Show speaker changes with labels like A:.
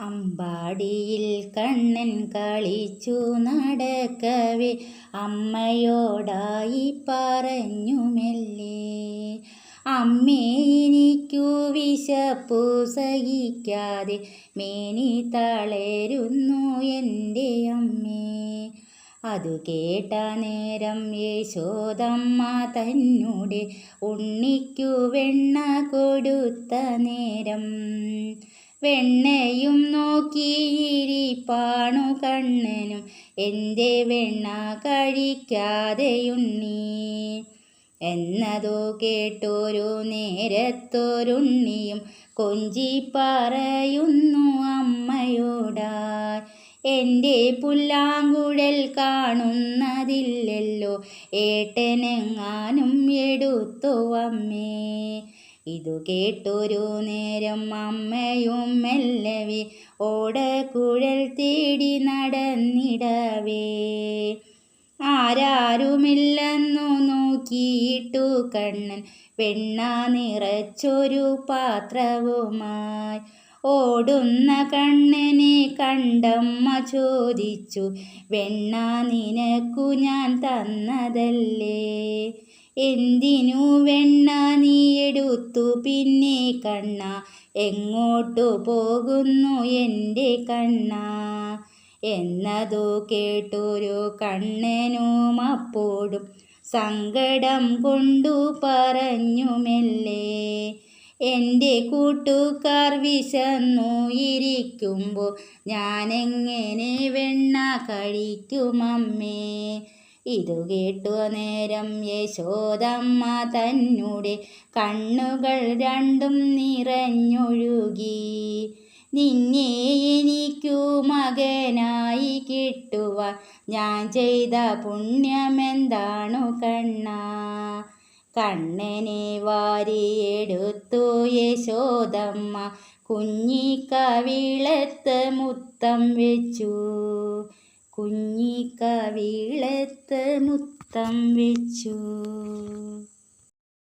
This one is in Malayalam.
A: അമ്പാടിയിൽ കണ്ണൻ കളിച്ചു നടക്കവേ അമ്മയോടായി പറഞ്ഞു മെല്ലേ. അമ്മേ എനിക്കു വിശപ്പു സഹിക്കാതെ മേനി തളരുന്നു എന്റെ അമ്മേ. അതു കേട്ട നേരം യശോദമ്മ തന്നൂടെ ഉണ്ണിക്കു വെണ്ണ കൊടുത്ത നേരം വെണ്ണയും നോക്കിയിരിപ്പാണു കണ്ണനും എന്റെ വെണ്ണ കഴിക്കാതെയുണ്ണി. എന്നതു കേട്ടൊരു നേരത്തൊരുണ്ണിയും കൊഞ്ചി പറയുന്നു അമ്മയോടായി. എന്റെ പുല്ലാങ്കുഴൽ കാണുന്നതില്ലല്ലോ ഏട്ടനെങ്ങാനും എടുത്തു അമ്മേ ഇതു കേട്ടൊരു നേരം അമ്മയും മെല്ലവേ ഓടക്കുഴൽ തേടി നടന്നിടവേ. ആരാരുമില്ലെന്നു നോക്കിയിട്ടു കണ്ണൻ വെണ്ണ നിറച്ചൊരു പാത്രവുമായി. ഓടുന്ന കണ്ണനെ കണ്ടമ്മ ചോദിച്ചു വെണ്ണ നിനക്കു ഞാൻ തന്നതല്ലേ? എന്തിനു വെണ്ണ നീ എടുത്തു? പിന്നെ കണ്ണ എങ്ങോട്ടു പോകുന്നു എന്റെ കണ്ണ എന്നതു കേട്ടൊരു കണ്ണനും അപ്പോഴും സങ്കടം കൊണ്ടു പറഞ്ഞു മെല്ലെ. എന്റെ കൂട്ടുകാർ വിശന്നു ഇരിക്കുമ്പോൾ ഞാനെങ്ങനെ വെണ്ണ കഴിക്കുമമ്മേ? ഇതു കേട്ടു നേരം യശോദമ്മ തന്നെ കണ്ണുകൾ രണ്ടും നിറഞ്ഞൊഴുകി. നിന്നെ എനിക്കു മകനായി കിട്ടുവാൻ ഞാൻ ചെയ്ത പുണ്യമെന്താണു കണ്ണ? കണ്ണനെ വാരിയെടുത്തു യശോദമ്മ. കുഞ്ഞിക്കവിളത്ത് മുത്തം വെച്ചു. കുഞ്ഞിക്കവിളത്ത് മുത്തം വെച്ചു.